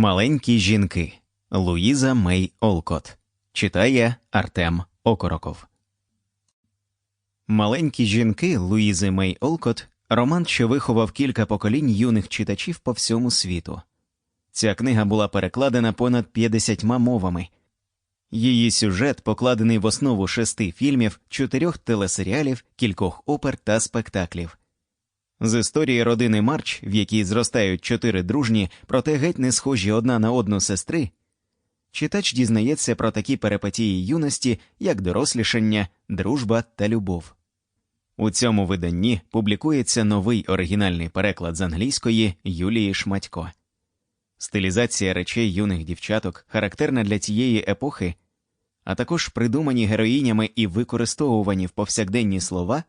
Маленькі жінки Луїза Мей Олкот читає Артем Окороков. Маленькі жінки Луїзи Мей Олкот роман, що виховав кілька поколінь юних читачів по всьому світу. Ця книга була перекладена понад 50 мовами. Її сюжет покладений в основу шести фільмів, чотирьох телесеріалів, кількох опер та спектаклів. З історії родини Марч, в якій зростають чотири дружні, проте геть не схожі одна на одну сестри, читач дізнається про такі перипетії юності, як дорослішання, дружба та любов. У цьому виданні публікується новий оригінальний переклад з англійської Юлії Шматько. Стилізація речей юних дівчаток характерна для цієї епохи, а також придумані героїнями і використовувані в повсякденні слова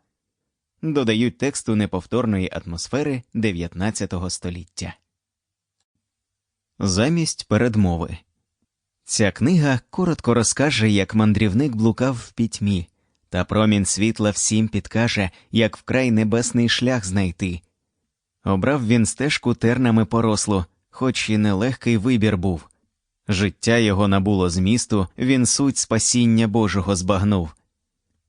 додають тексту неповторної атмосфери 19 століття. Замість передмови ця книга коротко розкаже, як мандрівник блукав в пітьмі, та промінь світла всім підкаже, як вкрай небесний шлях знайти. Обрав він стежку тернами порослу, хоч і нелегкий вибір був. Життя його набуло змісту, він суть спасіння Божого збагнув.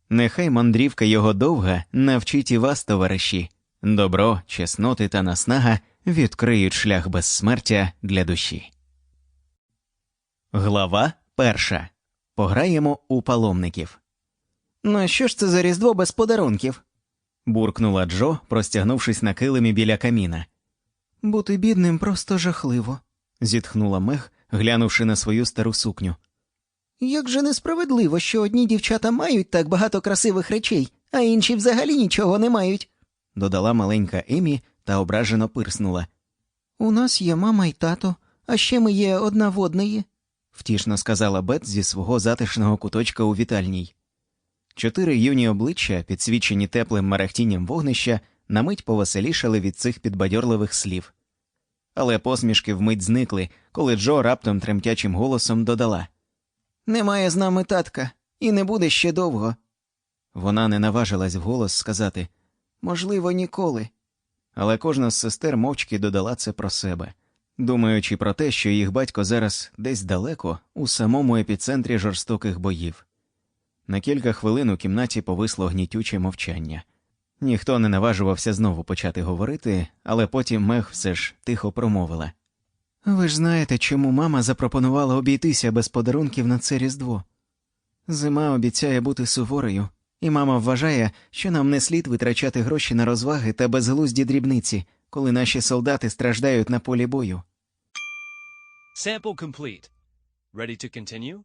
Нехай мандрівка його довга навчить і вас, товариші, добро, чесноти та наснага відкриють шлях безсмертя для душі. Глава перша. Пограємо у паломників. Ну що ж це за різдво без подарунків? буркнула Джо, простягнувшись на килимі біля каміна. Бути бідним просто жахливо. зітхнула Мех, глянувши на свою стару сукню. Як же несправедливо, що одні дівчата мають так багато красивих речей, а інші взагалі нічого не мають. додала маленька Емі та ображено пирснула. У нас є мама й тато, а ще ми є одна в одної. втішно сказала Бет зі свого затишного куточка у вітальній. Чотири юні обличчя, підсвічені теплим мерехтінням вогнища, на мить повеселішали від цих підбадьорливих слів. Але посмішки вмить зникли, коли Джо раптом тремтячим голосом додала Немає з нами татка, і не буде ще довго. Вона не наважилась вголос сказати Можливо, ніколи. але кожна з сестер мовчки додала це про себе, думаючи про те, що їх батько зараз десь далеко, у самому епіцентрі жорстоких боїв. На кілька хвилин у кімнаті повисло гнітюче мовчання. Ніхто не наважувався знову почати говорити, але потім мех все ж тихо промовила. Ви ж знаєте, чому мама запропонувала обійтися без подарунків на це Різдво. Зима обіцяє бути суворою, і мама вважає, що нам не слід витрачати гроші на розваги та безглузді дрібниці, коли наші солдати страждають на полі бою. Sample complete. Ready to continue?